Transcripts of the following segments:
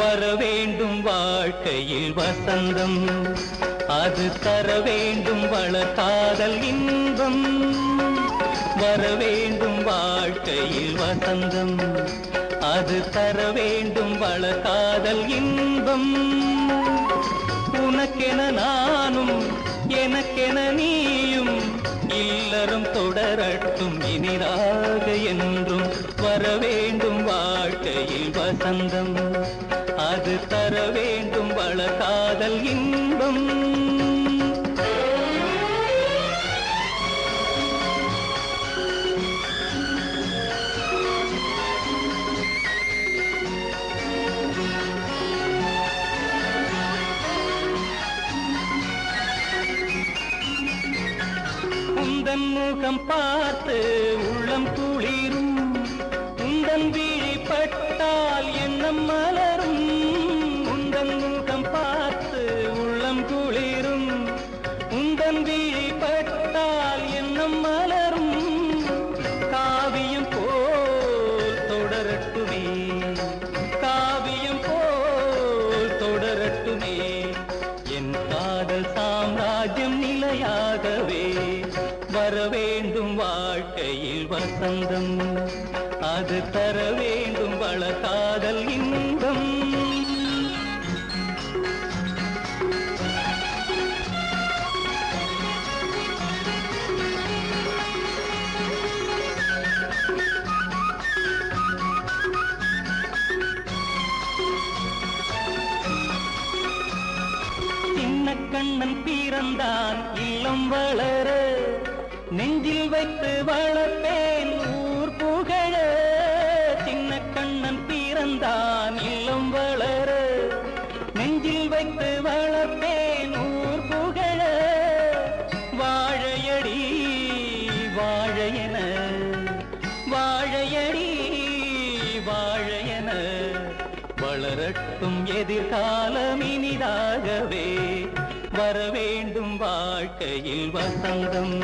வர வேண்டும் வாழ்க்கையில் வசந்தம். அது தர வேண்டும் வள இன்பம். வர வேண்டும் வாழ்க்கையில் வசந்தம். அது தர வேண்டும் வள இன்பம். உனக்கென நானும் எனக்கென நீயும் இல்லறம் தொடரட்டும் இனிதாக என்றும் வர வேண்டும் வாழ்க்கையில் வசந்தம். அது தர வேண்டும் வள காதல் இன்பம் முகம் பார்த்து உள்ளம் குளிரும். உந்தன் வீழ் பட்டால் எண்ணம் மலரும். உந்தன் முகம் பார்த்து உள்ளம் குளிரும். உந்தன் விழி பட்டால் எண்ணம் மலரும். காவியம் போல் தொடரட்டுமே. காவியம் போல் தொடரட்டுமே. என் காதல் சாம்ராஜ்யம் நிலையாகவே. வர வேண்டும் வாழ்க்கையில் வசந்தம். அது தர வேண்டும் வள காதல் இன்பம். கண்ணன் பிறந்தான் இல்லம் வளர நெஞ்சில் வைத்து வளர்ப்பேன் வாழையென வளரட்டும் எதிர்காலம் இனிதாகவே. வர வேண்டும் வாழ்க்கையில் வசந்தம்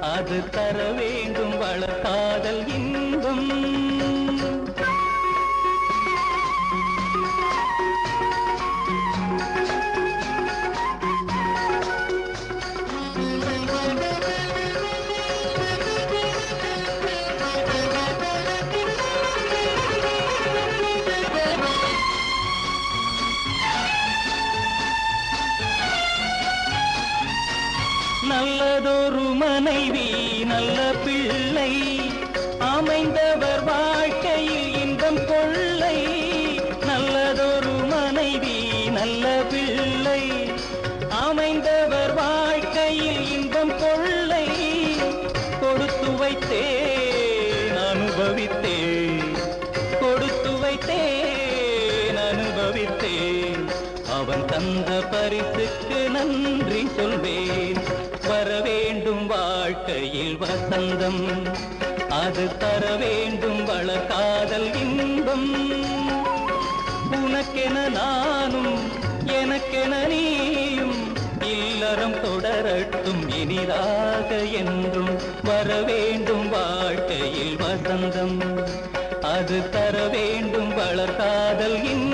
அது தர வேண்டும் வளர்காதல் இன்பம். நல்லதொரு மனைவி நல்ல பிள்ளை. அமைந்தவர் வாழ்க்கையில் இன்பம் கொள்ளை. நல்லதொரு மனைவி நல்ல பிள்ளை. அமைந்தவர் வாழ்க்கையில் இன்பம் கொள்ளை. கொடுத்து வைத்தேன் அனுபவித்தேன். கொடுத்து வைத்தேன் அனுபவித்தேன். அவன் தந்த பரிசுக்கு நன்றி சொல் தந்தம் அது தர வேண்டும் வளர்காதல் இன்பம். உனக்கென நானும் எனக்கென நீயும் இல்லறம் தொடரட்டும் இனிதாக என்றும் வர வேண்டும் வாழ்க்கையில் வசந்தம். அது தர வேண்டும் வளர்காதல் இன்பம்.